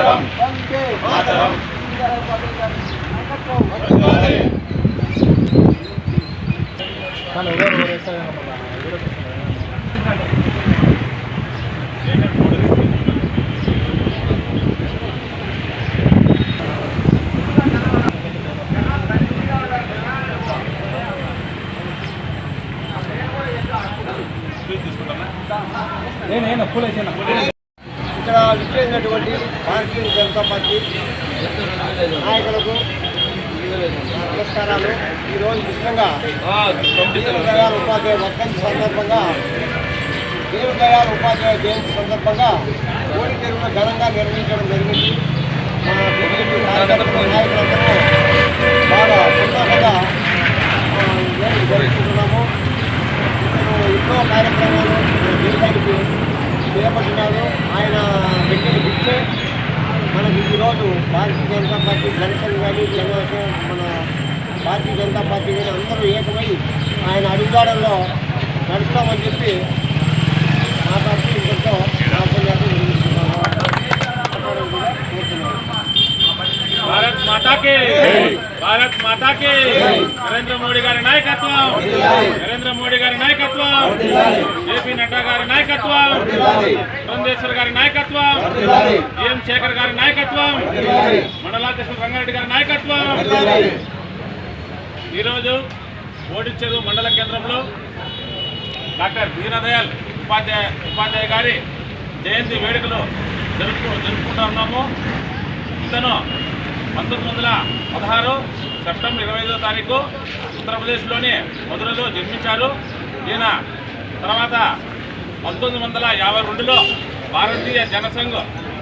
మాతరం వందే మాతరం ఇందిరా గారి నాయకత్వం వర్ధిల్లాలి. ఇక్కడ ఉన్నటువంటి భారతీయ జనతా పార్టీ నాయకులకు నమస్కారాలు. ఈరోజు ముఖ్యంగా దీన్ ఉపాధ్యాయ వర్గం సందర్భంగా దీన్ ఉపాధ్యాయ జయంతి సందర్భంగా కోడి తెరువును ఘనంగా నిర్వహించడం జరిగింది. మా బీజేపీ కార్యకర్తలు ఈరోజు భారతీయ జనతా పార్టీ జనసేన కానీ జనసేన మన భారతీయ జనతా పార్టీ కానీ అందరూ ఏకమై ఆయన అడుగుదాడల్లో నడుస్తామని చెప్పి మాట్లాడడం కూడా కోరుతున్నాను భారత్ మాతా కే భారత్ మాతా కే నరేంద్ర మోడీ గారి నాయకత్వం. నరేంద్ర మోడీ గారి నాయకత్వం. జేపీ నడ్డా గారి నాయకత్వం. పురంధేశ్వర్ గారి నాయకత్వం. ఏం శేఖర్ గారి నాయకత్వం. మండలాధ్యక్షుడు రంగారెడ్డి గారి నాయకత్వం. ఈరోజు ఓడిచ్చేరు మండల కేంద్రంలో డాక్టర్ దీనదయాల్ ఉపాధ్యాయ ఉపాధ్యాయ గారి జయంతి వేడుకలు జరుపుకు జరుపుకుంటా ఉన్నాము. ఇతను పంతొమ్మిది వందల పదహారు సెప్టెంబర్ ఇరవై ఐదో తారీఖు ఉత్తరప్రదేశ్లోని మధురలో జన్మించారు. ఈయన తర్వాత పంతొమ్మిది వందల యాభై రెండులో భారతీయ జనసంఘ్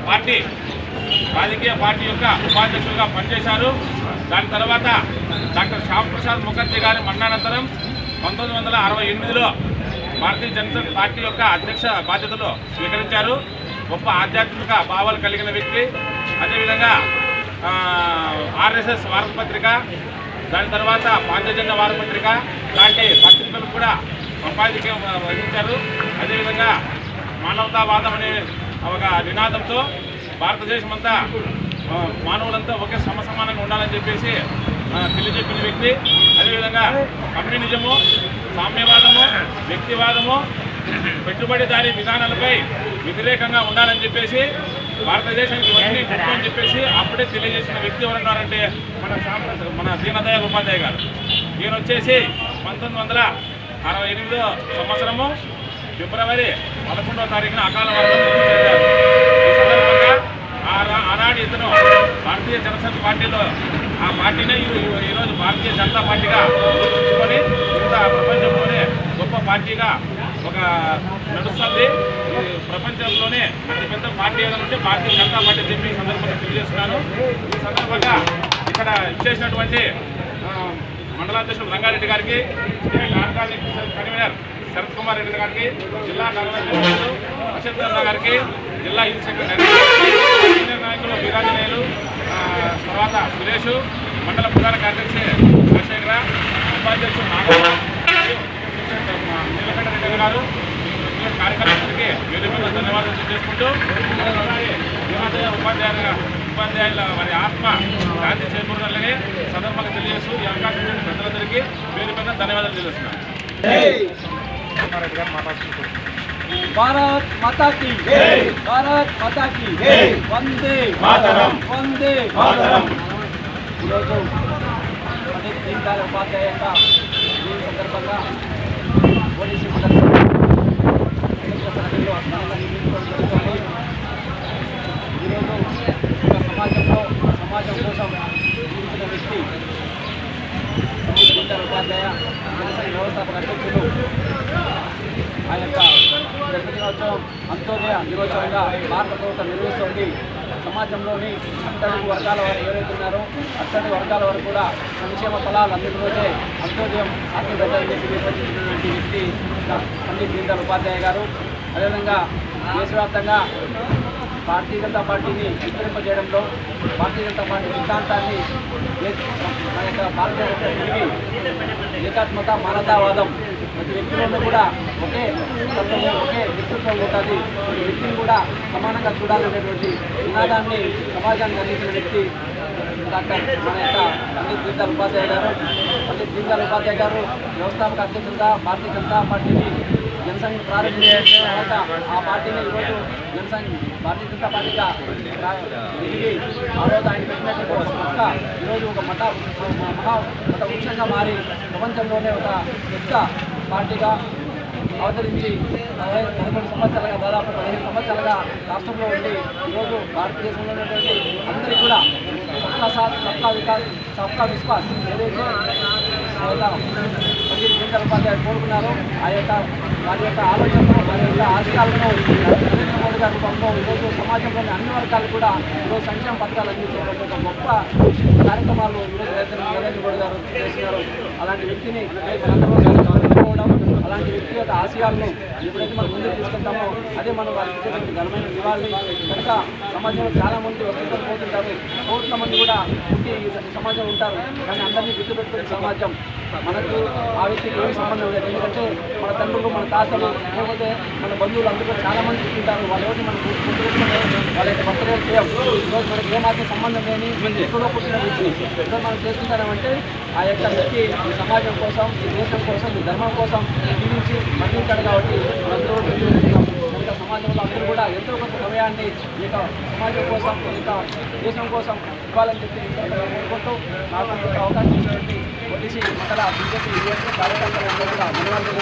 పార్టీ రాజకీయ పార్టీ యొక్క ఉపాధ్యక్షులుగా పనిచేశారు. దాని తర్వాత డాక్టర్ శ్యామప్రసాద్ ముఖర్జీ గారి మరణానంతరం పంతొమ్మిది వందల అరవై ఎనిమిదిలో భారతీయ జనసంఘ్ పార్టీ యొక్క అధ్యక్ష బాధ్యతలు స్వీకరించారు. గొప్ప ఆధ్యాత్మిక భావాలు కలిగిన వ్యక్తి. అదేవిధంగా ఆర్ఎస్ఎస్ వారపత్రిక దాని తర్వాత పాంచజన్య వారపత్రిక లాంటి పత్రికలు కూడా సంపాదిక వహించారు అదేవిధంగా మానవతావాదం అనే ఒక నినాదంతో భారతదేశం అంతా మానవులంతా ఒకే సమసమానంగా ఉండాలని చెప్పేసి తెలియజెప్పిన వ్యక్తి. అదేవిధంగా కమ్యూనిజము సామ్యవాదము వ్యక్తివాదము పెట్టుబడిదారీ విధానాలపై వ్యతిరేకంగా ఉండాలని చెప్పేసి భారతదేశానికి గొప్ప అని చెప్పేసి అప్పుడే తెలియజేసిన వ్యక్తి ఎవరున్నారంటే మన మన దీనదయాళ్ ఉపాధ్యాయ గారు. ఈయన వచ్చేసి పంతొమ్మిది వందల అరవై ఎనిమిదో సంవత్సరము ఫిబ్రవరి పదకొండవ తారీఖున అకాల. ఈ సందర్భంగా ఆనాడు ఇతను భారతీయ జనసంఘ పార్టీలో ఆ పార్టీనే ఈరోజు భారతీయ జనతా పార్టీగా గుర్తించుకొని ఇంత ప్రపంచంలోనే గొప్ప పార్టీగా ఒక నడుస్తుంది. పెద్ద పార్టీ ఏదైనా భారతీయ జనతా పార్టీ చెప్పి సందర్భంగా తెలియజేస్తున్నాను. ఈ సందర్భంగా ఇక్కడ ఇచ్చేసినటువంటి మండలాధ్యక్షుడు రంగారెడ్డి గారికి స్టేట్ కన్వీనర్ శరత్ కుమార్ రెడ్డి గారికి జిల్లా కార్యదర్శులు అశోక్ చంద్ర గారికి జిల్లా యూత్ సెక్రటరీ సీనియర్ నాయకులు వీరాజనేయులు తర్వాత సురేష్ మండల ప్రధాన కార్యదర్శి రాజశేఖర ఉపాధ్యక్షుడు నాగరాజు నీలకంఠ రెడ్డి గారు ఈ కార్యకర్తలకి వేరే మీద ధన్యవాదాలు తెలియజేసుకుంటూ అలాగే యువోదయ ఉపాధ్యాయుల ఉపాధ్యాయుల వారి ఆత్మ శాంతి చేకూరాలని సందర్భంగా తెలియజేస్తూ ఈ అవకాశం ఇచ్చిన ప్రజలందరికీ పేరు మీద ధన్యవాదాలు తెలియజేస్తున్నాను భారత్ మాతా కి భారత్ మాతా కి వందే మాతరం. వందే మాతరం. ఈరోజు పండిత్ దీన్ దయాళ్ ఉపాధ్యాయ యొక్క దీని సందర్భంగా పోలీసు సందర్భంగా కేంద్ర సభలో ఘనంగా నిర్మించుకోవడం జరుగుతుంది ఈరోజు ఒక సమాజంలో సమాజం కోసం జీవించిన వ్యక్తి ఉపాధ్యాయ జనసేన వ్యవస్థాపక అధ్యక్షులు ఆ యొక్క జన్మదినోత్సవం అంత్యోదయ దినోత్సవంగా భారత ప్రభుత్వం నిర్వహిస్తోంది. సమాజంలోని అట్టడుగు వర్గాల వారు ఎవరైతే ఉన్నారో అట్టడుగు వర్గాల వారు కూడా సంక్షేమ ఫలాలు అందుకుంటే అంత్యోదయం సాధ్యపడ్డదని చెప్పి నిర్వచించినటువంటి వ్యక్తి పండిత్ దీన్ దయాళ్ ఉపాధ్యాయ గారు. అదేవిధంగా దేశవ్యాప్తంగా భారతీయ జనతా పార్టీని విస్తరింపజేయడంలో భారతీయ జనతా పార్టీ సిద్ధాంతాన్ని మన యొక్క భారతీయ తిరిగి ఏకాత్మత మానవతావాదం ప్రతి వ్యక్తిలోనూ కూడా ఒకే తత్వము ఒకే వ్యక్తిత్వం ఉంటుంది. ప్రతి వ్యక్తిని కూడా సమానంగా చూడాలనేటువంటి నినాదాన్ని సమాజానికి అందించిన వ్యక్తి డాక్టర్ మన యొక్క పండిత్ దీన్దయాల్ ఉపాధ్యాయ గారు. పండిత్ దీన్దయాల్ ఉపాధ్యాయ గారు వ్యవస్థాపక అధ్యక్షులుగా భారతీయ జనతా పార్టీని జనసంఘ్ ప్రారంభించిన తర్వాత ఆ పార్టీని ఈరోజు జనసంఘ్ భారతీయ జనతా పార్టీగా ప్రా- ఎదిగి ఆ రోజు ఆయన పెట్టినటువంటి ఒక మొక్క ఈరోజు ఒక మత మహా మత వృక్షంగా మారి ప్రపంచంలోనే ఒక పెద్ద పార్టీగా అవతరించి పదకొండు సంవత్సరాలుగా దాదాపు పదిహేను సంవత్సరాలుగా రాష్ట్రంలో ఉండి ఈరోజు భారతదేశంలో ఉన్నటువంటి అందరికీ కూడా సబ్కా సాత్ సబ్కా వికాస్ సబ్కా విశ్వాస్ ఏదైతే పండిత్ జీవితాల ఉపాధ్యాయులు కోరుకున్నారు. ఆ యొక్క వారి యొక్క ఆలోచనలు వారి యొక్క ఆశయాలను నరేంద్ర మోడీ గారి రూపంలో ఈరోజు సమాజంలోని అన్ని వర్గాలు కూడా ఈరోజు సంక్షేమ పథకాలు అందించేటువంటి ఒక గొప్ప కార్యక్రమాలు ఈరోజు నరేంద్ర మోడీ గారు చేస్తున్నారు. అలాంటి వ్యక్తిని అలాంటి వ్యక్తిగత ఆశయాలను ఎప్పుడైతే మనం ముందుకు తీసుకుంటామో అదే మనం వారికి ఘనమైన నివాళి కనుక సమాజంలో చాలా మంది వస్తుంటారు పోతుంటారు. కోట్ల మంది కూడా ఉండి సమాజం సమాజంలో ఉంటారు. కానీ అందరినీ గుర్తుపెట్టుకునే సమాజం మనకు ఆ వ్యక్తికి ఏమి సంబంధం లేదు. ఎందుకంటే మన తండ్రులు మన తాతలు లేకపోతే మన బంధువులు అందరూ చాలామంది చాలా మంది ఎవరిని మనం గుర్తుపెట్టుకునే వాళ్ళ యొక్క బర్త్డే చేయం ఈరోజు మనకి ఏమాత్రం సంబంధం లేని ఎక్కడో పుట్టిన వ్యక్తి. ఈరోజు మనం చేస్తున్నామంటే ఆ యొక్క వ్యక్తి సమాజం కోసం ఈ దేశం కోసం ఈ ధర్మం కోసం జీవించి మరణించాడు కాబట్టి అందరూ గుర్తుపెట్టుకున్నాం సమాజంలో అందరూ కూడా ఎంతో కొంత సమయాన్ని ఈ యొక్క సమాజం కోసం ఇక దేశం కోసం ఇవ్వాలని చెప్పి కోరుకుంటూ నాకు అవకాశం ఇచ్చినటువంటి ఒడిసి మండల బీజేపీ కార్యకర్తలందరూ కూడా ధన్యవాదాలు.